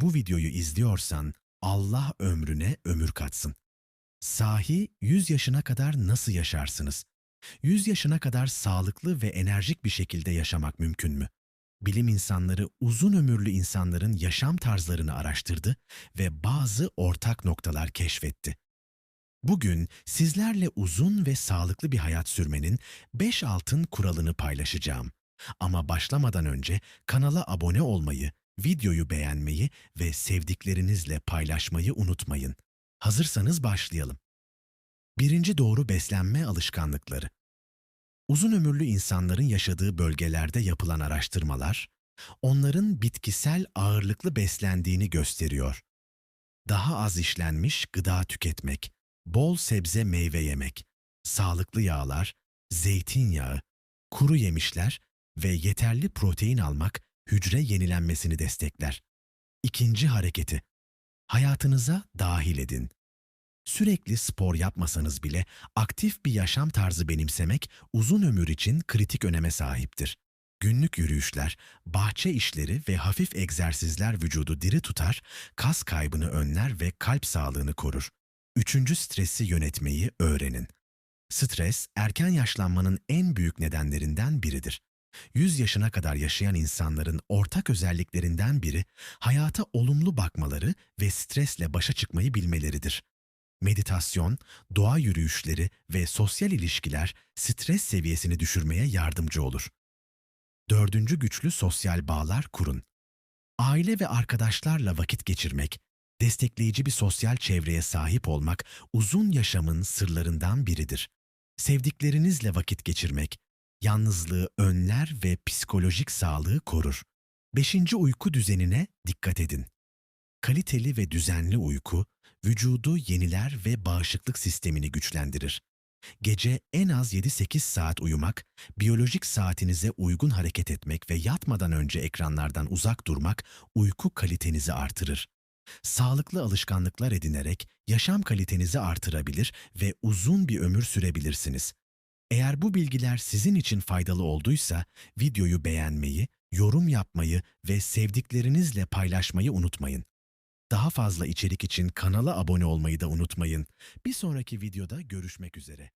bu videoyu izliyorsan Allah ömrüne ömür katsın. Sahi 100 yaşına kadar nasıl yaşarsınız? 100 yaşına kadar sağlıklı ve enerjik bir şekilde yaşamak mümkün mü? Bilim insanları uzun ömürlü insanların yaşam tarzlarını araştırdı ve bazı ortak noktalar keşfetti. Bugün sizlerle uzun ve sağlıklı bir hayat sürmenin 5 altın kuralını paylaşacağım. Ama başlamadan önce kanala abone olmayı, videoyu beğenmeyi ve sevdiklerinizle paylaşmayı unutmayın. Hazırsanız başlayalım. Birinci doğru beslenme alışkanlıkları. Uzun ömürlü insanların yaşadığı bölgelerde yapılan araştırmalar, onların bitkisel ağırlıklı beslendiğini gösteriyor. Daha az işlenmiş gıda tüketmek, bol sebze meyve yemek, sağlıklı yağlar, zeytinyağı, kuru yemişler ve yeterli protein almak hücre yenilenmesini destekler. İkinci hareketi. Hayatınıza dahil edin. Sürekli spor yapmasanız bile aktif bir yaşam tarzı benimsemek uzun ömür için kritik öneme sahiptir. Günlük yürüyüşler, bahçe işleri ve hafif egzersizler vücudu diri tutar, kas kaybını önler ve kalp sağlığını korur. Üçüncü stresi yönetmeyi öğrenin. Stres, erken yaşlanmanın en büyük nedenlerinden biridir. 100 yaşına kadar yaşayan insanların ortak özelliklerinden biri hayata olumlu bakmaları ve stresle başa çıkmayı bilmeleridir. Meditasyon, doğa yürüyüşleri ve sosyal ilişkiler stres seviyesini düşürmeye yardımcı olur. Dördüncü güçlü sosyal bağlar kurun. Aile ve arkadaşlarla vakit geçirmek, destekleyici bir sosyal çevreye sahip olmak uzun yaşamın sırlarından biridir. Sevdiklerinizle vakit geçirmek, yalnızlığı önler ve psikolojik sağlığı korur. Beşinci uyku düzenine dikkat edin. Kaliteli ve düzenli uyku, vücudu yeniler ve bağışıklık sistemini güçlendirir. Gece en az 7-8 saat uyumak, biyolojik saatinize uygun hareket etmek ve yatmadan önce ekranlardan uzak durmak uyku kalitenizi artırır. Sağlıklı alışkanlıklar edinerek yaşam kalitenizi artırabilir ve uzun bir ömür sürebilirsiniz. Eğer bu bilgiler sizin için faydalı olduysa videoyu beğenmeyi, yorum yapmayı ve sevdiklerinizle paylaşmayı unutmayın. Daha fazla içerik için kanala abone olmayı da unutmayın. Bir sonraki videoda görüşmek üzere.